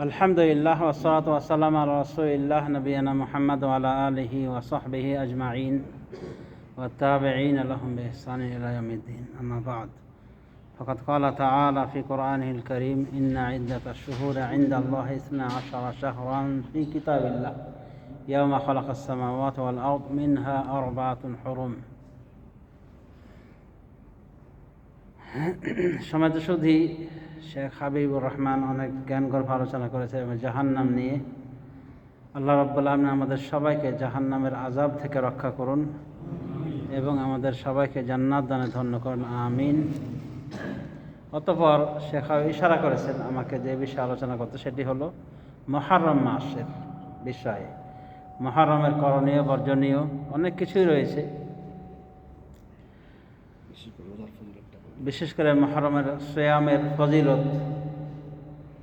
الحمد لله والصلاة والسلام على رسول الله نبينا محمد وعلى آله وصحبه أجمعين والتابعين لهم بإحسان إلى يوم الدين أما بعد فقد قال تعالى في قرآنه الكريم إن عدة الشهور عند الله اثنا عشر شهرا في كتاب الله يوم خلق السماوات والأرض منها أربعة حرم সমাজ সুধী শেখ হাবিবুর রহমান অনেক জ্ঞান গর্ভ আলোচনা করেছে এবং জাহান্নাম নিয়ে। আল্লাহ রব্বুল আলমিন আমাদের সবাইকে জাহান্নামের আজাব থেকে রক্ষা করুন এবং আমাদের সবাইকে জান্নাত দানে ধন্য করুন। আমিন। অতপর শেখ ইশারা করেছেন আমাকে যে বিষয়ে আলোচনা করতে, সেটি হলো মহারম মাসের বিষয়ে। মহারমের করণীয়, বর্জনীয় অনেক কিছুই রয়েছে। বিশেষ করে মহরমের সোয়ামের ফজিলত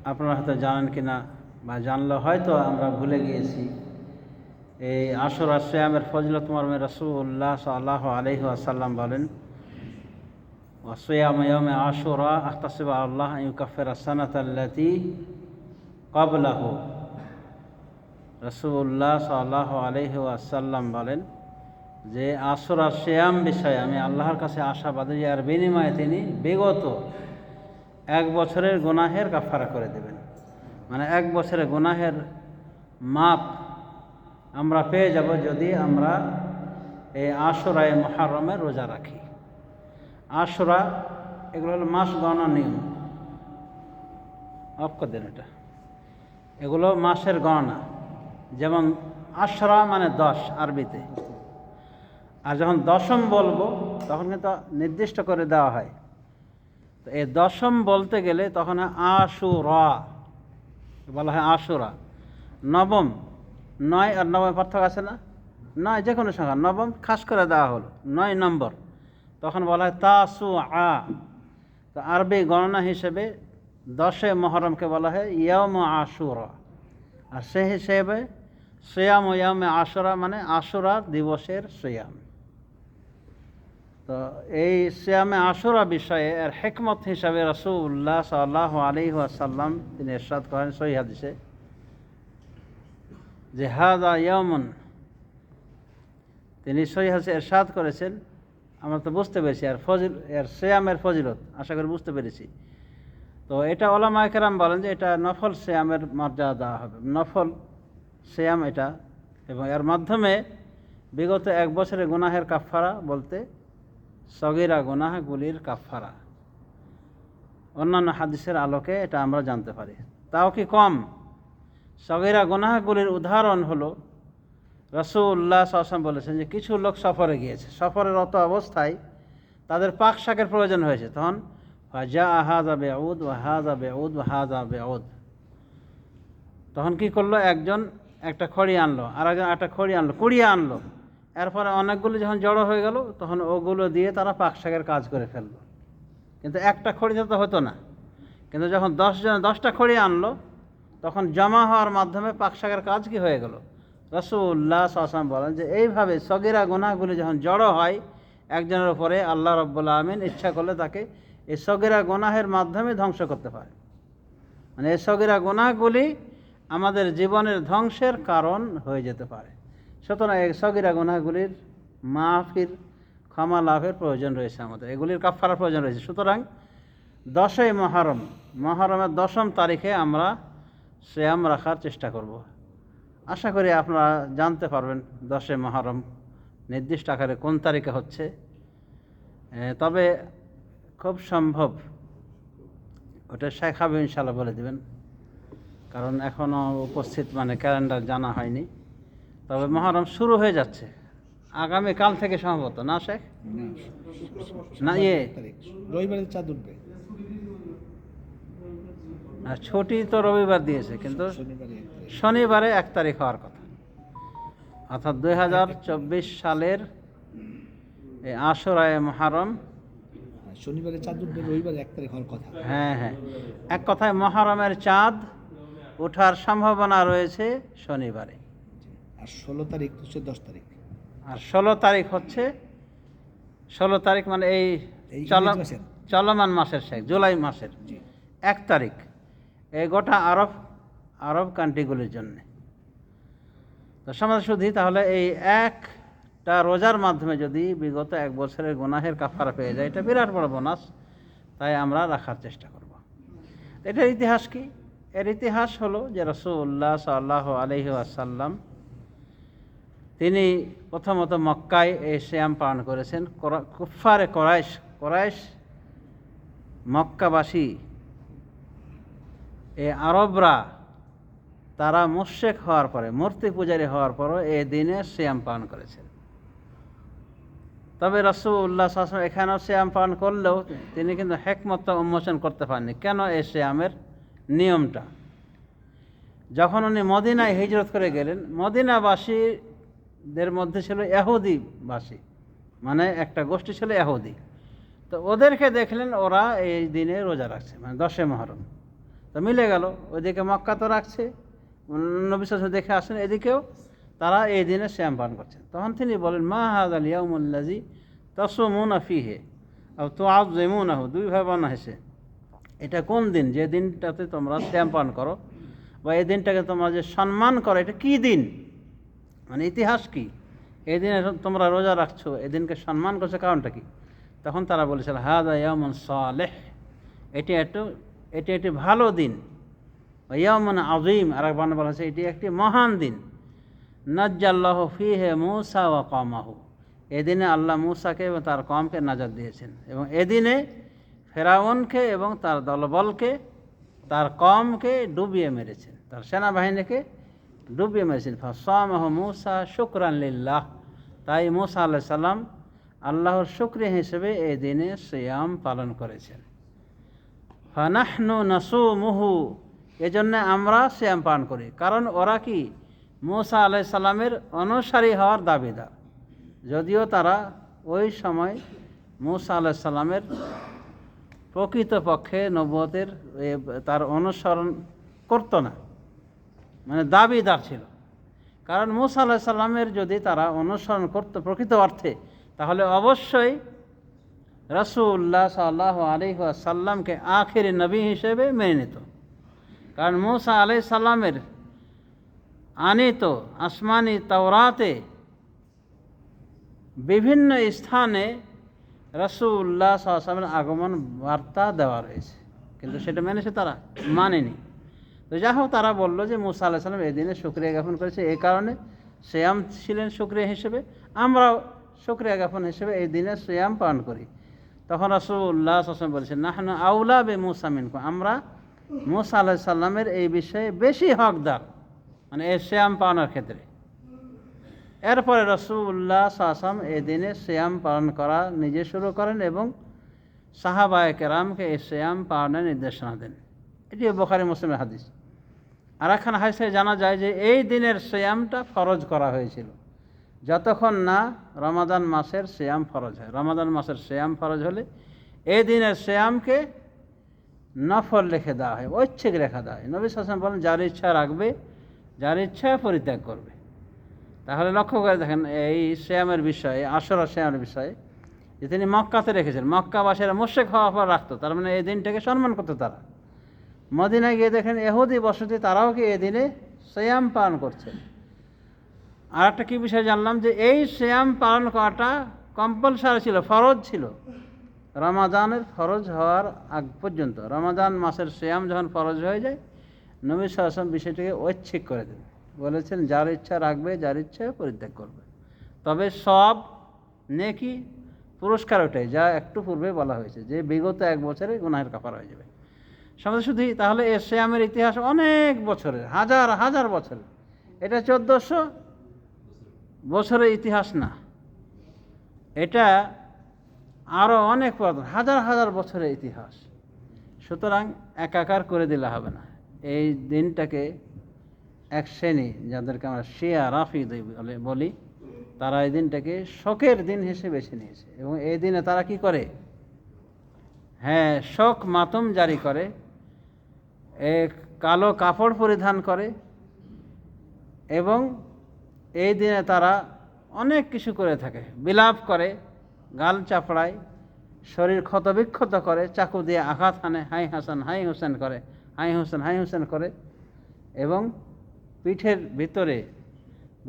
আপনারা হয়তো জানেন কি না বা জানলে হয়তো আমরা ভুলে গিয়েছি। এই আশুরা সোয়ামের ফজিলত মরমে রসুল্লাহ সাল্লাহ আলহি আসাল্লাম বলেন ওয়াসিয়াম ইয়মে আশুরা আখতাসিব আল্লাহ ইউকাফের আসানাত আল্লাতি কবলাহু রসুল্লাহ সাল্লাহ আলহি আসাল্লাম বলেন যে আসরা শ্যাম বিষয়ে আমি আল্লাহর কাছে আশাবাদী আর বিনিময়ে তিনি বিগত এক বছরের গুনাহের কাফারা করে দেবেন। মানে এক বছরের গুনাহের মাপ আমরা পেয়ে যাব যদি আমরা এই আশরায় মহারমে রোজা রাখি। আশরা, এগুলো হলো মাস গণনা নিয়ম। অফ করে দেন এটা। এগুলো মাসের গণনা। যেমন আশরা মানে দশ আরবিতে। আর যখন দশম বলব, তখন কিন্তু নির্দিষ্ট করে দেওয়া হয়। তো এই দশম বলতে গেলে তখন আশুরা। বলা হয় আশুরা। নবম, নয় আর নবম পার্থক্য আছে না? নয় যে কোনো সংখ্যা। নবম খাস করে দেওয়া হলো। নয় নম্বর। তখন বলা হয় তাসু আ তো আরবি গণনা হিসেবে দশে মহরমকে বলা হয় ইয়ম আশুরা। আর সে হিসেবে সোয়াম ইয়ামে আশুরা মানে আশুরা দিবসের সোয়াম। তো এই শ্যামে আশুরা বিষয়ে এর হেকমত হিসাবে রসুল্লাহ সাল্লাহ আলী আসাল্লাম তিনি এরশাদ করেন সহি হাদিসে যে হাদা ইয়মন তিনি সহি এরশাদ করেছেন। আমরা তো বুঝতে পেরেছি আর ফজিল, এর শ্যামের ফজিলত, আশা করি বুঝতে পেরেছি। তো এটা ওলামা কেরাম বলেন যে এটা নফল শ্যামের মর্যাদা দেওয়া হবে, নফল শ্যাম এটা এবং এর মাধ্যমে বিগত এক বছরে গুনাহের কাফারা বলতে সগিরা গুনাহগুলির কাফারা অন্যান্য হাদিসের আলোকে এটা আমরা জানতে পারি। তাও কি কম? সগিরা গুনাহগুলির উদাহরণ হলো রসুল্লাহ আসলাম বলেছেন যে কিছু লোক সফরে গিয়েছে। সফরের অত অবস্থায় তাদের পাক শাকের প্রয়োজন হয়েছে। তখন যা আহাজা বেউদ ও হাজা বেউদ ও হাজা বেউদ। তখন কি করল? একজন একটা খড়ি আনলো আর একজন একটা খড়ি আনলো, কুড়িয়ে আনলো। এরপরে অনেকগুলো যখন জড়ো হয়ে গেল, তখন ওগুলো দিয়ে তারা পাক শাকের কাজ করে ফেলল। কিন্তু একটা খড়িতে তো হতো না। কিন্তু যখন দশজন দশটা খড়ি আনলো, তখন জমা হওয়ার মাধ্যমে পাক শাকের কাজ কি হয়ে গেল? রসুল্লাহ আসলাম বলেন যে, এইভাবে সগিরা গোনাগুলি যখন জড়ো হয়, একজনের উপরে আল্লাহ রব্বুল্লা আমিন ইচ্ছা করলে তাকে এই সগিরা গোনাহের মাধ্যমে ধ্বংস করতে পারে। মানে এই সগিরা গোনাগুলি আমাদের জীবনের ধ্বংসের কারণ হয়ে যেতে পারে। সুতরাং এই সগিরা গুনাগুলির মাফির, ক্ষমা, লাভের প্রয়োজন রয়েছে আমাদের। এগুলির কাফারার প্রয়োজন রয়েছে। সুতরাং দশই মহরম, মহরমের দশম তারিখে আমরা শ্যাম রাখার চেষ্টা করব। আশা করি আপনারা জানতে পারবেন দশই মহরম নির্দিষ্ট আকারে কোন তারিখে হচ্ছে। তবে খুব সম্ভব ওটা শেখ হাবিব ইনশাল্লাহ বলে দেবেন। কারণ এখনও উপস্থিত মানে ক্যালেন্ডার জানা হয়নি। তবে মহরম শুরু হয়ে যাচ্ছে। আগামী কাল থেকে সম্ভবত না শেখ? না। ইয়ে। রবিবারের চাঁদ উঠবে। আর ছুটি তো রবিবার দিয়েছে কিন্তু শনিবারে এক তারিখ। শনিবারে এক তারিখ হওয়ার কথা। অর্থাৎ দুই হাজার চব্বিশ সালের এই আশরায় মহারম। হ্যাঁ, শনিবারে চাঁদ উঠবে রবিবারে এক তারিখ হওয়ার কথা। হ্যাঁ হ্যাঁ। এক কথায় মহারমের চাঁদ ওঠার সম্ভাবনা রয়েছে শনিবারে। আর ষোলো তারিখ হচ্ছে দশ তারিখ। আর ষোলো তারিখ হচ্ছে ষোলো তারিখ মানে এই? চলমান মাসের শেখ জুলাই মাসের। এক তারিখ এই গোটা আরব আরব কান্ট্রিগুলির জন্যে। তো সমাজ শুধু তাহলে এই একটা রোজার মাধ্যমে যদি বিগত এক বছরের গুনাহের কাফারা পেয়ে যায় এটা বিরাট বড় বোনাস। তাই আমরা রাখার চেষ্টা করব। এটার ইতিহাস কি? এর ইতিহাস হলো যে রসুল্লাহ সাল্লাহ আলহি আসাল্লাম তিনি প্রথমত মক্কায় এই শ্যাম পালন করেছেন। করা- কুফারে করাইশ করাইশ মক্কাবাসী এই আরবরা তারা মুশেক হওয়ার পরে, মূর্তি পূজারী হওয়ার পরও এই দিনে শ্যাম পালন করেছেন। তবে রসুল্লাহ শাসন এখানেও শ্যাম পালন করলেও তিনি কিন্তু হেকমত উন্মোচন করতে পারেননি। কেন এই শ্যামের নিয়মটা? যখন উনি মদিনায় হিজরত করে গেলেন মদিনাবাসীদের মধ্যে ছিল এহুদিবাসী মানে একটা গোষ্ঠী ছিল এহুদি। তো ওদেরকে দেখলেন ওরা এই দিনে রোজা রাখছে মানে দশে মহরম। তো মিলে গেল, ওইদিকে মক্কা তো রাখছে নবিশ্বাস দেখে আসেন, এদিকেও তারা এই দিনে শ্যাম পান করছেন। তখন তিনি বলেন, মা হাদ আল ইয়ামুল্লাজি তসমুন ফিহে আর তো আজ আহ দুই ভাই বানা হয়েছে এটা কোন দিন? যে দিনটাতে তোমরা শ্যাম পান করো বা এই দিনটাকে তোমরা যে সম্মান করো, এটা কী দিন? মানে ইতিহাস কি? এই তোমরা রোজা রাখছো, এদিনকে সম্মান করছ কারণটা কি? তখন তারা বলেছিল হাদা ইয়ামন সালেহ। এটি একটু, এটি একটি ভালো দিন। ইয়ামন আজিম আর এক বানা বলা হয়েছে, এটি একটি মহান দিন। নজ্জাল্লাহ ফিহে মূসা ওয়া কমাহু এদিনে আল্লাহ মূসাকে এবং তার কমকে নাজার দিয়েছেন এবং এদিনে ফেরাউনকে এবং তার দলবলকে, তার কমকে ডুবিয়ে মেরেছেন। তার সেনাবাহিনীকে ডুবিয়ে মেরেছেন। ফাসামাহ মূসা শুক্রান লিল্লাহ। তাই মূসা আল্লাহ সাল্লাম আল্লাহর শুক্রিয়া হিসেবে এই দিনে সিয়াম পালন করেছেন। ফানাহনু নাসু মুহু এজন্য আমরা শ্যাম পালন করি। কারণ ওরা কি? মূসা আলাই সাল্লামের অনুসারী হওয়ার দাবিদার। যদিও তারা ওই সময় মূসা আলাই সাল্লামের প্রকৃতপক্ষে নবতের তার অনুসরণ করতো না। মানে দাবিদার ছিল। কারণ মুসা আল্লাহ সাল্লামের যদি তারা অনুসরণ করতো প্রকৃত অর্থে, তাহলে অবশ্যই রসুল্লাহ সাল্লাহ আলী সাল্লামকে আখের নবী হিসেবে মেনে নিত। কারণ মুসা আলাই সাল্লামের আনিত, আসমানি তাওরাতে বিভিন্ন স্থানে রসুল্লাহ সাল্লামের আগমন বার্তা দেওয়া রয়েছে। কিন্তু সেটা মেনেছে তারা, মানেনি। তো যাই হোক, তারা বলল যে মুসা আল্লাহ সাল্লাম এই দিনে শুক্রিয়া জ্ঞাপন করেছে। এই কারণে শ্যাম ছিলেন শুক্রিয়া হিসেবে। আমরাও শুক্রিয়া জ্ঞাপন হিসেবে এই দিনে শ্যাম পালন করি। তখন রসুল্লাহ আসলাম বলেছেন, নাহন আউলা বে মুসা মিনকু আমরা মুসা আল্লাহ সাল্লামের এই বিষয়ে বেশি হকদার মানে এই শ্যাম পালনের ক্ষেত্রে। এরপরে রসুল্লাহ আসলাম এই দিনে শ্যাম পালন করা নিজে শুরু করেন এবং সাহাবায় কেরামকে এই শ্যাম পালনের নির্দেশনা দেন। এটি বোখারি মুসলিমের হাদিস। আর একখান হাদিসে জানা যায় যে এই দিনের শ্যামটা ফরজ করা হয়েছিল। যতক্ষণ না রমাদান মাসের শ্যাম ফরজ হয়। রমাদান মাসের শ্যাম ফরজ হলে এই দিনের শ্যামকে নফল রেখে দেওয়া হয়, ঐচ্ছিক রেখা দেওয়া হয়। নবী শাসন বলেন, যার ইচ্ছা রাখবে, যার ইচ্ছা পরিত্যাগ করবে। তাহলে লক্ষ্য করে দেখেন, এই শ্যামের বিষয়ে আসরা শ্যামের বিষয়ে যে তিনি মক্কাতে রেখেছেন। মক্কাবাসীরা মোশেক হওয়ার পর রাখতো, তার মানে এই দিনটাকে সম্মান করতো তারা। মদিনায় গিয়ে দেখেন এহুদি বসতি, তারাও কি এই দিনে শ্যাম পালন করছে। আর একটা কী বিষয় জানলাম যে এই শ্যাম পালন করাটা কম্পালসারি ছিল, ফরজ ছিল। রমাদানের ফরজ হওয়ার আগ পর্যন্ত রমাদান মাসের শ্যাম যখন ফরজ হয়ে যায়, নবী সাহসাম বিষয়টিকে ঐচ্ছিক করে দেন। বলেছেন, যার ইচ্ছা রাখবে, যার ইচ্ছা পরিত্যাগ করবে। তবে সব নেকি পুরস্কার ওটাই, যা একটু পূর্বে বলা হয়েছে যে বিগত এক বছরে গুনাহের কাপার হয়ে যাবে। শুধু তাহলে এ শ্যামের ইতিহাস অনেক বছরের, হাজার হাজার বছরের এটা চোদ্দোশো বছরের ইতিহাস না। এটা আরও অনেক পুরাতন, হাজার হাজার বছরের ইতিহাস। সুতরাং একাকার করে দিলে হবে না। এই দিনটাকে এক শ্রেণি, যাদেরকে আমরা শিয়া, রাফি বলে, বলি, তারা এই দিনটাকে শোকের দিন হিসেবে বেছে নিয়েছে। এবং এই দিনে তারা কি করে? হ্যাঁ শোক মাতম জারি করে। কালো কাপড় পরিধান করে এবং এই দিনে তারা অনেক কিছু করে থাকে। বিলাপ করে, গাল চাপড়ায়, শরীর ক্ষতবিক্ষত করে, চাকু দিয়ে আঘাত হানে, হাই হাসান, হাই হোসেন করে, হাই হোসেন হাই হোসেন করে এবং পিঠের ভিতরে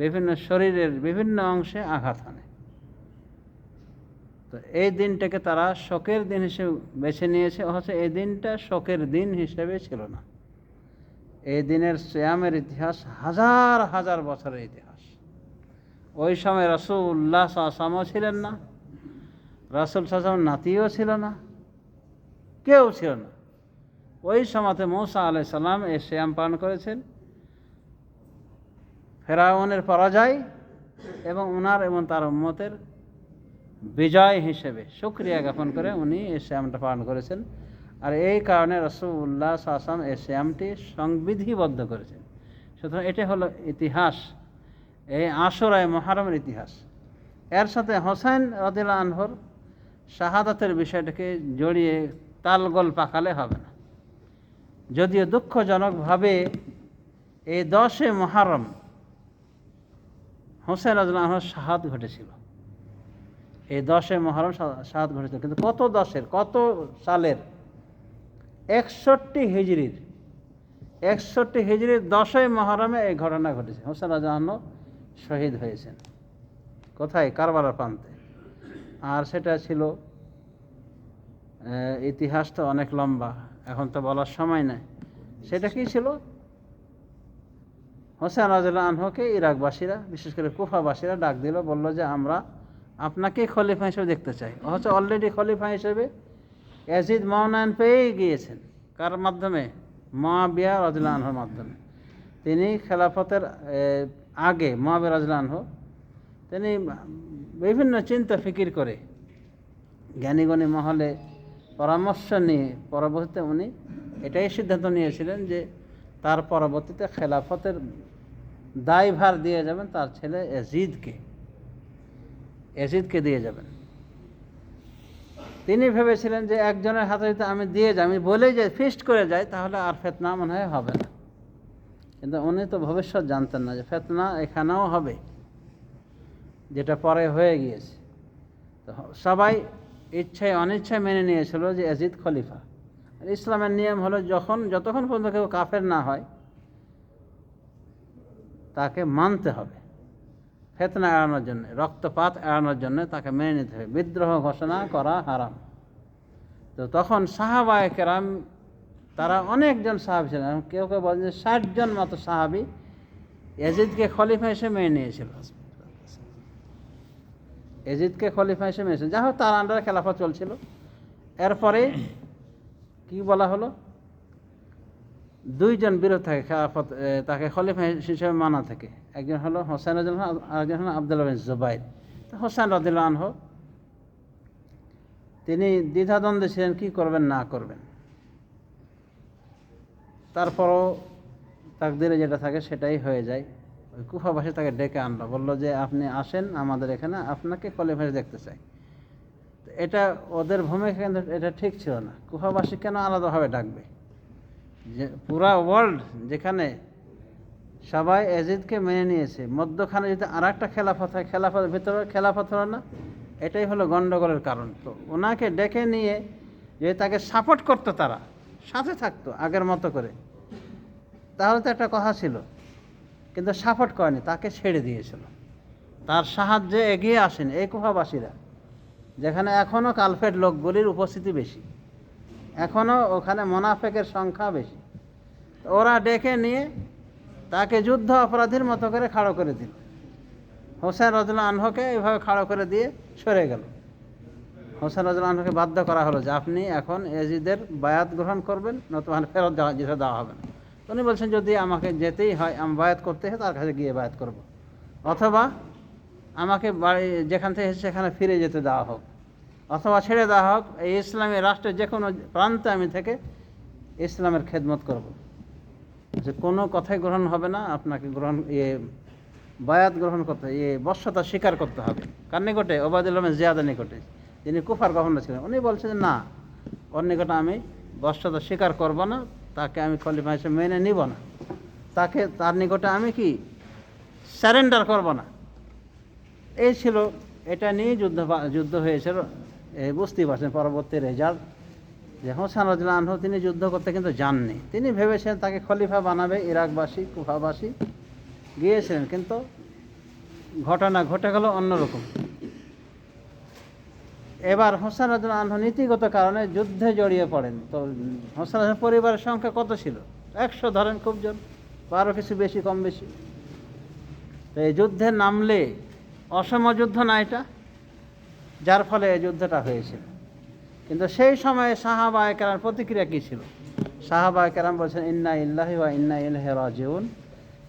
বিভিন্ন শরীরের বিভিন্ন অংশে আঘাত হানে। তো এই দিনটাকে তারা শোকের দিন হিসেবে বেছে নিয়েছে, অথচ এই দিনটা শোকের দিন হিসেবে ছিল না। এই দিনের শ্যামের ইতিহাস হাজার হাজার বছরের ইতিহাস। ওই সময় রসুল্লাহ সাসামও ছিলেন না, রাসুল সাসাম নাতিও ছিল না, কেউ ছিল না। ওই সময়তে মৌসা আলাই সাল্লাম এই শ্যাম পালন করেছেন। ফেরাউনের পরাজয় এবং ওনার এবং তার উম্মতের বিজয় হিসেবে সুক্রিয়া জ্ঞাপন করে উনি এই শ্যামটা পালন করেছেন। আর এই কারণে রসুল্লাহ সাসাম এই শ্যামটি সংবিধিবদ্ধ করেছেন। সুতরাং এটা হলো ইতিহাস। এই আশরায় মহারমের ইতিহাস। এর সাথে হোসেন রদিল্লা আনহর শাহাদাতের বিষয়টাকে জড়িয়ে তালগোল পাকালে হবে না। যদিও দুঃখজনকভাবে এই দশে মহারম হোসেন রদিল্লা আনহর শাহাদ ঘটেছিল। এই দশে মহরম সাত ঘটেছিল কিন্তু কত দশের, কত সালের? একষট্টি হিজড়ির। একষট্টি হিজড়ির দশই মহরমে এই ঘটনা ঘটেছে। হোসেন রাজাহান্ন শহীদ হয়েছেন। কোথায়? কারবালার প্রান্তে। আর সেটা ছিল ইতিহাস তো অনেক লম্বা, এখন তো বলার সময় নাই। সেটা কি ছিল? হোসেন রাজুল্লাহ আনহকে ইরাকবাসীরা, বিশেষ করে কুফাবাসীরা ডাক দিল, বলল যে আমরা আপনাকে খলিফা হিসেবে দেখতে চাই। অথচ অলরেডি খলিফা হিসেবে অ্যাজিদ মৌনায়ন পেয়েই গিয়েছেন। কার মাধ্যমে? মহাবিয়া রাজুল্লাহ আনহর মাধ্যমে। তিনি খেলাফতের আগে মহাবিয়া রাজুল্লাহ আনহ, তিনি বিভিন্ন চিন্তা ফিকির করে জ্ঞানীগণী মহলে পরামর্শ নিয়ে, পরবর্তীতে উনি এটাই সিদ্ধান্ত নিয়েছিলেন যে তার পরবর্তীতে খেলাফতের দায়ভার দিয়ে যাবেন তার ছেলে এজিদকে। এজিদকে দিয়ে যাবেন। তিনি ভেবেছিলেন যে একজনের হাতে যদি আমি দিয়ে যাই, আমি বলেই যাই, ফিস্ট করে যাই, তাহলে আর ফেতনা মনে হয় হবে না। কিন্তু উনি তো ভবিষ্যৎ জানতেন না যে ফেতনা এখানেও হবে, যেটা পরে হয়ে গিয়েছে। তো সবাই ইচ্ছায় অনিচ্ছায় মেনে নিয়েছিল যে এজিদ খলিফা। আর ইসলামের নিয়ম হলো যখন, যতক্ষণ পর্যন্ত কেউ কাফের না হয়, তাকে মানতে হবে। ফেতনা এড়ানোর জন্য, রক্তপাত এড়ানোর জন্য তাকে মেনে নিতে হবে। বিদ্রোহ ঘোষণা করা হারাম। তো তখন সাহাবায় কেরাম, তারা অনেকজন সাহাবি ছিলেন। কেউ কেউ বলেন যে ষাটজন মতো সাহাবি এজিদকে খলিফা হিসেবে মেনে নিয়েছিল। এজিদকে খলিফা হিসেবে মেনেছিল যা হোক, তার আন্ডারে খেলাফত চলছিল। এরপরে কি বলা হলো? দুইজন বিরোধ থাকে, খেলাফত তাকে খলিফা হিসেবে মানা থাকে। একজন হলো হোসেন রাজুল আরেকজন হলো আবদুল্লাহ বিন জুবাইর। তো হোসেন রাদিল্লাহ আনহ, তিনি দ্বিধাদ্বন্দ্বে ছিলেন, কি করবেন, না করবেন। তারপরও তাকদিরে যেটা থাকে, সেটাই হয়ে যায়। ওই কুফাবাসী তাকে ডেকে আনলো, বলল যে, আপনি আসেন আমাদের এখানে, আপনাকে খলিফা দেখতে চাই। এটা ওদের ভূমিকা কিন্তু এটা ঠিক ছিল না। কুফাবাসী কেন আলাদাভাবে ডাকবে? যে পুরা ওয়ার্ল্ড যেখানে সবাই এজিদকে মেনে নিয়েছে। মধ্যখানে যদি আর একটা খেলাফত হয়, খেলাফতের ভিতরে খেলাফত হলো না? এটাই হলো গণ্ডগোলের কারণ। তো ওনাকে ডেকে নিয়ে যে তাকে সাপোর্ট করতো তারা, সাথে থাকতো আগের মতো করে, তাহলে তো একটা কথা ছিল। কিন্তু সাপোর্ট করেনি, তাকে ছেড়ে দিয়েছিল। তার সাহায্যে এগিয়ে আসেন এই কুফাবাসীরা, যেখানে এখনও কালফেট লোকগুলির উপস্থিতি বেশি। এখনও ওখানে মোনাফেকের সংখ্যা বেশি। ওরা ডেকে নিয়ে তাকে যুদ্ধ অপরাধীর মতো করে খাড়ো করে দিল। হোসেন রজুল্লা আনহকে এইভাবে খাড়ো করে দিয়ে সরে গেল। হোসেন রজুল্লা আনহকে বাধ্য করা হলো যে, আপনি এখন এজিদের বায়াত গ্রহণ করবেন নতুন ফেরত যেতে দেওয়া হবে না। উনি বলছেন, যদি আমাকে যেতেই হয়, আমি বায়াত করতে হয় তার কাছে গিয়ে বায়াত করব। অথবা আমাকে বাড়ি, যেখান থেকে সেখানে ফিরে যেতে দেওয়া হোক। অথবা ছেড়ে দেওয়া হোক, এই ইসলামী রাষ্ট্রের যে কোনো প্রান্তে আমি থেকে ইসলামের খেদমত করব। যে কোনো কথাই গ্রহণ হবে না, আপনাকে গ্রহণ ইয়ে বায়াত গ্রহণ করতে ইয়ে বর্ষতা স্বীকার করতে হবে। কার নিকটে? ওবায়দুল আহমেদ জিয়াদের নিকটে। যিনি কুফার গভর্নর ছিলেন, উনি বলছেন যে না, ওর নিকটে আমি বর্ষতা স্বীকার করব না, তাকে আমি খলিফা হিসেবে মেনে নিব না। তাকে, তার নিকটে আমি কি স্যারেন্ডার করব না? এই ছিল, এটা নিয়ে যুদ্ধ যুদ্ধ হয়েছিল বুঝতেই পারছেন, পরবর্তী রেজাল্ট যে হোসেন রাজুল্লাহ আনহু, তিনি যুদ্ধ করতে কিন্তু যাননি। তিনি ভেবেছেন তাকে খলিফা বানাবে, ইরাকবাসী, কুফাবাসী। গিয়েছিলেন, কিন্তু ঘটনা ঘটে গেল অন্যরকম। এবার হোসেন রাজুল্লাহ আনহু নীতিগত কারণে যুদ্ধে জড়িয়ে পড়েন। তো হোসেন পরিবারের সংখ্যা কত ছিল? একশো ধরেন খুব জন বারো কিছু বেশি, কম বেশি। তো এই যুদ্ধে নামলে অসম যুদ্ধ না এটা? যার ফলে এই যুদ্ধটা হয়েছিল। কিন্তু সেই সময়ে সাহাবা একরাম প্রতিক্রিয়া কী ছিল? সাহাবা একরাম বলছেন, ইন্না ইল্লাহি ওয়া ইন্না ইলাইহি রাজিউন।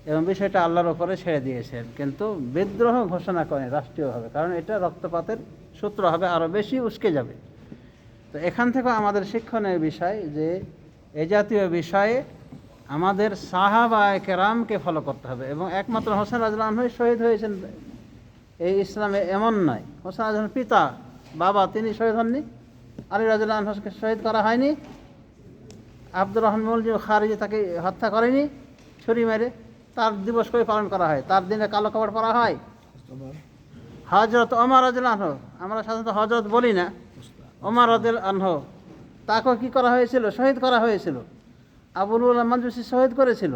এবং বিষয়টা আল্লাহর ওপরে ছেড়ে দিয়েছেন। কিন্তু বিদ্রোহ ঘোষণা করেন রাষ্ট্রীয়ভাবে, কারণ এটা রক্তপাতের সূত্র হবে আরও বেশি উস্কে যাবে। তো এখান থেকে আমাদের শিক্ষণের বিষয় যে, এ জাতীয় বিষয়ে আমাদের সাহাবা কেরামকে ফলো করতে হবে। এবং একমাত্র হোসেন রাজুল্লাহ শহীদ হয়েছেন। এই ইসলামে এমন নয়। হোসেন রাজুল পিতা, বাবা, তিনি শহীদ হননি। আলী রাজুল্লাহ আনহকে শহীদ করা হয়নি। আব্দুর রহমান খারিজি তাকে হত্যা করেনি, ছুরি মেরে তার দিবস করে পালন করা হয়? তার দিনে কালো কাপড় পরা হয়? হজরত ওমর রাজুল আনহ, আমরা সাধারণত হজরত বলি না। ওমর রাজুল আনহ, তাকেও কি করা হয়েছিল? শহীদ করা হয়েছিল। আবুল মঞ্জুসি শহীদ করেছিল।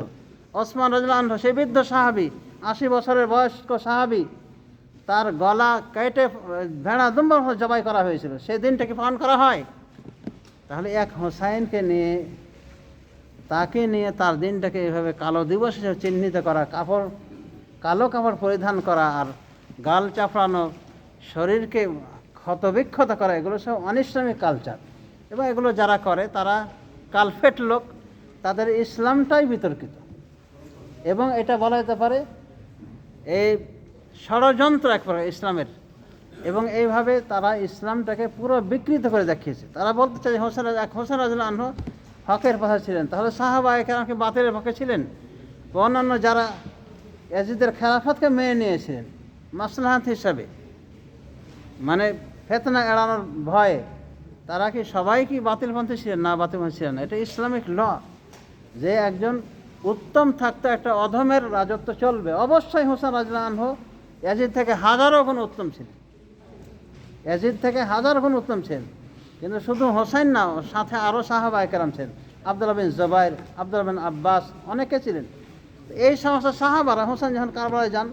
ওসমান রাজুল আনহ, সেই বৃদ্ধ সাহাবি, আশি বছরের বয়স্ক সাহাবি তার গলা কেটে ভেড়া দুম্বর জবাই করা হয়েছিল। সেই দিনটাকে পালন করা হয়? তাহলে এক হোসাইনকে নিয়ে, তাকে নিয়ে তার দিনটাকে এভাবে কালো দিবস হিসেবে চিহ্নিত করা, কাপড়, কালো কাপড় পরিধান করা আর গাল চাপড়ানো, শরীরকে ক্ষতবিক্ষত করা, এগুলো সব অনিসলামিক কালচার এবং এগুলো যারা করে, তারা কালফেট লোক, তাদের ইসলামটাই বিতর্কিত। এবং এটা বলা যেতে পারে, এই ষড়যন্ত্র এক প্রকার ইসলামের। এবং এইভাবে তারা ইসলামটাকে পুরো বিকৃত করে দেখিয়েছে। তারা বলতে চাই হোসেন এক হোসেন রাজুল হকের পথে ছিলেন। তাহলে সাহাবা একরামকে বাতিলের পক্ষে ছিলেন? অন্যান্য যারা এজিদের খেলাফতকে মেনে নিয়েছিলেন মাসলাহাত হিসাবে। মানে ফেতনা এড়ানোর ভয়ে তারা কি সবাই কি বাতিল বাতিলপন্থী ছিলেন? না বাতিল বাতিলপন্থী ছিলেন এটা ইসলামিক ল। যে একজন উত্তম থাকতে একটা অধমের রাজত্ব চলবে। অবশ্যই হোসেন রাজুল্লাহ আনহ ইয়াজিদ থেকে হাজারো গুণ উত্তম ছিলেন। ইয়াজিদ থেকে হাজার গুণ উত্তম ছিলেন। কিন্তু শুধু হোসেন না, সাথে আরও সাহাবা একরাম ছিলেন। আবদুল্লাহ বিন জবাইর, আবদুল্লাহ বিন আব্বাস, অনেকে ছিলেন। এই সমস্ত সাহাবারা হোসেন যখন কারবালায় যান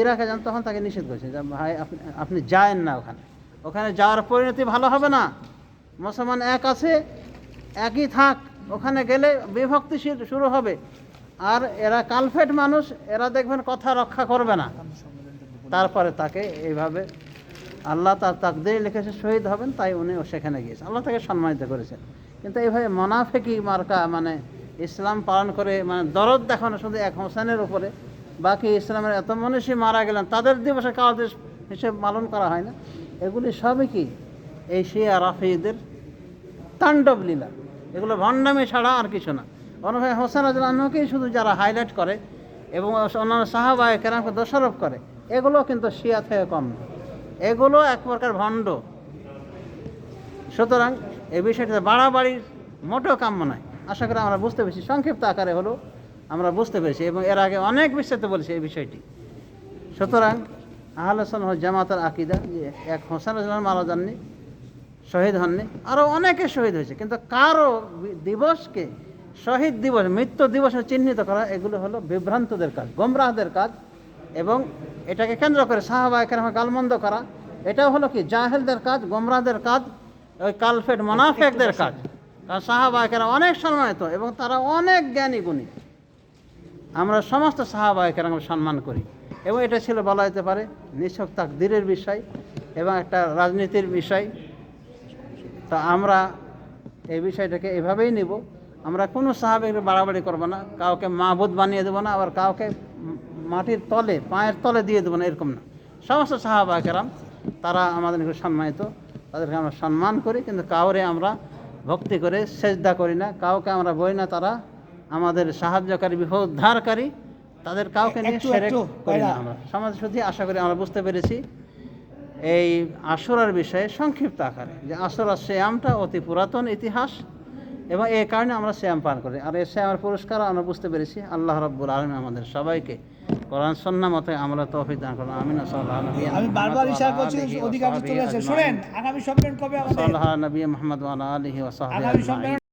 ইরাকে যান, তখন তাকে নিষেধ করেছেন যে, ভাই, আপনি আপনি যায়েন না ওখানে। ওখানে যাওয়ার পরিণতি ভালো হবে না। মুসলমান এক আছে, একই থাক। ওখানে গেলে বিভক্তি শুরু হবে। আর এরা কালফেট মানুষ, এরা দেখবেন কথা রক্ষা করবে না। তারপরে তাকে এইভাবে আল্লাহ তার তাকদের লিখেছে, শহীদ হবেন, তাই উনি সেখানে গিয়েছেন। আল্লাহ তাকে সম্মানিত করেছেন। কিন্তু এইভাবে মনাফেকি মার্কা মানে ইসলাম পালন করে মানে দরদ দেখানো শুধু এক হোসেনের উপরে, বাকি ইসলামের এত মনীষী মারা গেলেন, তাদের দিবসে কাওয়ার হিসেবে পালন করা হয় না। এগুলি সবই কি? এই শিয়া রাফিদের তাণ্ডব লীলা। এগুলো ভণ্ডামি ছাড়া আর কিছু না। অনুভাবে হোসেন আজলাহকেই শুধু যারা হাইলাইট করে এবং অন্যান্য সাহাবায় কেরামকে দোষারোপ করে, এগুলো কিন্তু শিয়া থেকে কম এগুলো এক প্রকার ভণ্ড। সুতরাং এই বিষয়টাতে বাড়াবাড়ির মোটেও কাম্য নয়। আশা করি আমরা বুঝতে পেরেছি, সংক্ষিপ্ত আকারে হলো আমরা বুঝতে পেরেছি এবং এর আগে অনেক বিস্তারিত বলেছি এই বিষয়টি। সুতরাং আহলাসন জামাতের আকিদা, যে এক হোসেন মারা যাননি, শহীদ হননি আরও অনেকে শহীদ হয়েছে। কিন্তু কারও দিবসকে শহীদ দিবস, মৃত্যু দিবসে চিহ্নিত করা, এগুলো হলো বিভ্রান্তদের কাজ, গোমরাহদের কাজ এবং এটাকে কেন্দ্র করে সাহাবা এখানে গালমন্দ করা। এটাও হলো কি, জাহেলদের কাজ, গোমরাহদের কাজ, ওই কালফেট মোনাফেকদের কাজ। কারণ সাহাবা এখানে অনেক সম্মানিত এবং তারা অনেক জ্ঞানী গুণী। আমরা সমস্ত সাহাবা কেরাম সম্মান করি এবং এটা ছিল বলা যেতে পারে নিছক তাকদিরের বিষয় এবং একটা রাজনীতির বিষয়। তা আমরা এই বিষয়টাকে এভাবেই নিব। আমরা কোনো সাহাবেকে বাড়াবাড়ি করব না কাউকে মাহবুদ বানিয়ে দেবো না আবার কাউকে মাটির তলে পায়ের তলে দিয়ে দেবো না এরকম না। সমস্ত সাহাবা কেরাম তারা আমাদের নিকট সম্মানিত তাদেরকে আমরা সম্মান করি কিন্তু কাউরে আমরা ভক্তি করে সেজদা করি না কাউকে আমরা বই না তারা আমাদের সাহায্যকারী বিপদ উদ্ধারকারী তাদের কাউকে নিয়ে করি না আমরা। সমাজ শুদ্ধি আশা করি আমরা বুঝতে পেরেছি এই আসরার বিষয়ে সংক্ষিপ্ত আকারে যে আসরার শ্যামটা অতি পুরাতন ইতিহাস এবং এই কারণে আমরা শ্যাম পান করি। আর এই শ্যামের পুরস্কার আমরা বুঝতে পেরেছি। আল্লাহ রব্বুল আলম আমাদের সবাইকে কোরআন সন্না মতে আমরা তৌফিক দান করলাম আমিন। সাল্লাহ নবী আমি বারবার ইশারা করছি চলে আসে শুনেন আগামী সম্মেলন কবে আমাদের সাল্লাহ নবী মোহাম্মদ ওয়ালা আলিহি ওয়া সাহবিহি